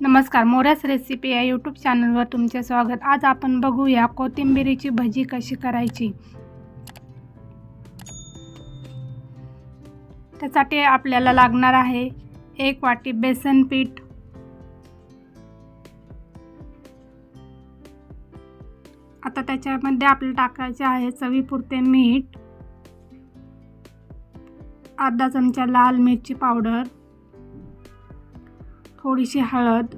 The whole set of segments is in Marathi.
नमस्कार मोऱ्यास रेसिपी या यूट्यूब चॅनलवर तुमचे स्वागत. आज आपण बघूया कोथिंबिरीची भजी कशी करायची. त्यासाठी आपल्याला लागणार आहे एक वाटी बेसन पीठ आता त्याच्यामध्ये आपल्याला टाकायचे आहे चवीपुरते मीठ अर्धा चमचा लाल मिरची पावडर थोडीशी हळद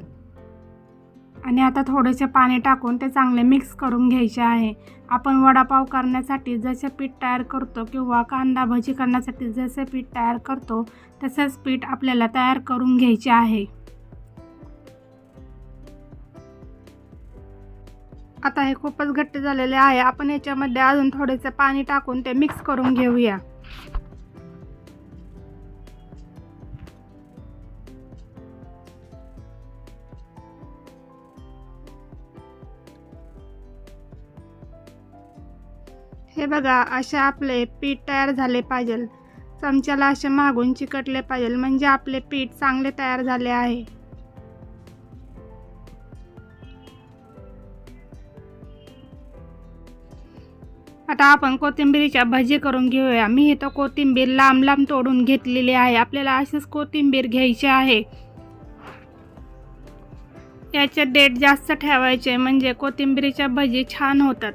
आणि आता थोडेसे पाणी टाकून ते चांगले मिक्स करून घ्यायचे आहे. आपण वडापाव करण्यासाठी जसे पीठ तयार करतो किंवा कांदा भजी करण्यासाठी जसे पीठ तयार करतो तसेच पीठ आपल्याला तयार करून घ्यायचे आहे. आता हे खूपच घट्ट झालेले आहे. आपण याच्यामध्ये अजून थोडेसे पाणी टाकून ते मिक्स करून घेऊया. हे बघा असे आपले पीठ तयार झाले पाहिजे. चमच्याला असे मागून चिकटले पाहिजे म्हणजे आपले पीठ चांगले तयार झाले आहे. आता आपण कोथिंबीरीच्या भजी करून घेऊया. मी इथं कोथिंबीर लांब लांब तोडून घेतलेली आहे. आपल्याला अशीच कोथिंबीर घ्यायची आहे. याचे डेट जास्त ठेवायचे म्हणजे कोथिंबीरीच्या भजी छान होतात.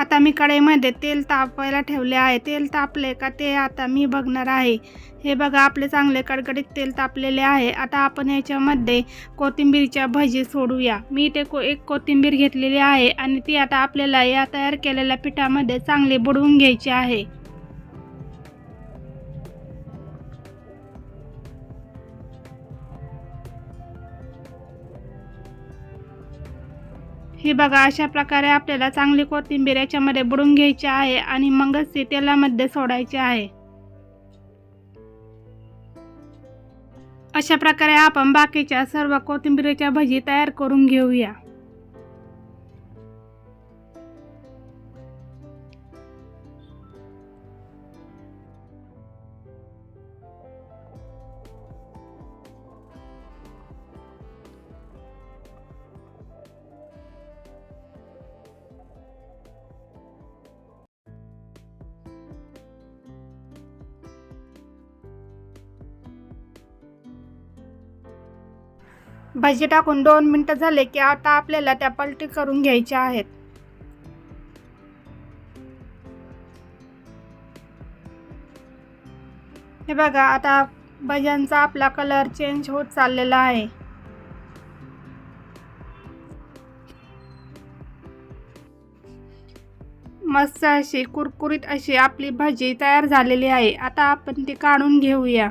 आता मी कढईमध्ये तेल तापायला ठेवले आहे. तेल तापले का ते आता मी बघणार आहे. हे बघा आपले चांगले कडकडीत तेल तापलेले आहे. आता आपण याच्यामध्ये कोथिंबीरच्या भजी सोडूया. मी ते को एक कोथिंबीर घेतलेली आहे आणि ती आता आपल्याला या तयार केलेल्या पिठामध्ये चांगली बुडवून घ्यायची आहे. ही बघा अशा प्रकारे आपल्याला चांगली कोथिंबीर याच्यामध्ये बुडून घ्यायची आहे आणि मगच ती तेलामध्ये सोडायची आहे. अशा प्रकारे आपण बाकीच्या सर्व कोथिंबीरीच्या भजी तयार करून घेऊया. भजी टाकून दोन मिनटं झाले की आता आपल्याला त्या पलटी करून घ्यायच्या आहेत. हे बघा आता भज्यांचा आपला कलर चेंज होत चाललेला आहे. मस्त अशी कुरकुरीत अशी आपली भजी तयार झालेली आहे. आता आपण ती काढून घेऊया.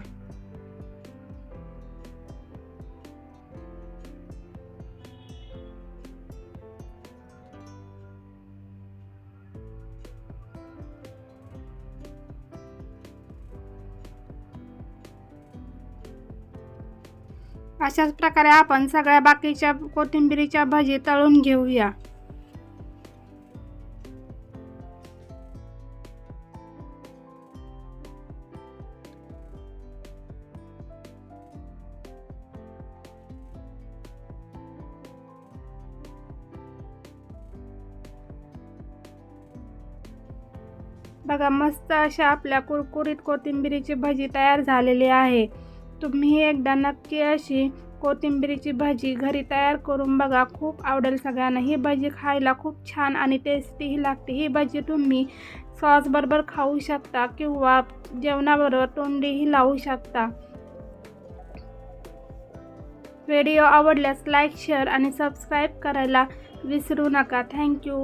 अशाच प्रकारे आपण सगळ्या बाकीच्या कोथिंबिरीच्या भजी तळून घेऊया. बघा मस्त अशा आपल्या कुरकुरीत कोथिंबिरीची भजी तयार झालेली आहे. तुम्ही एकदा नक्की अशी कोथिंबीरीची भाजी घरी तयार करून बघा. खूप आवडेल सगळ्यांना. ही भाजी खायला खूप छान आणि टेस्टीही लागते. ही भाजी तुम्ही सॉसबरोबर खाऊ शकता किंवा जेवणाबरोबर तोंडीही लावू शकता. व्हिडिओ आवडल्यास लाईक शेअर आणि सबस्क्राईब करायला विसरू नका. थँक्यू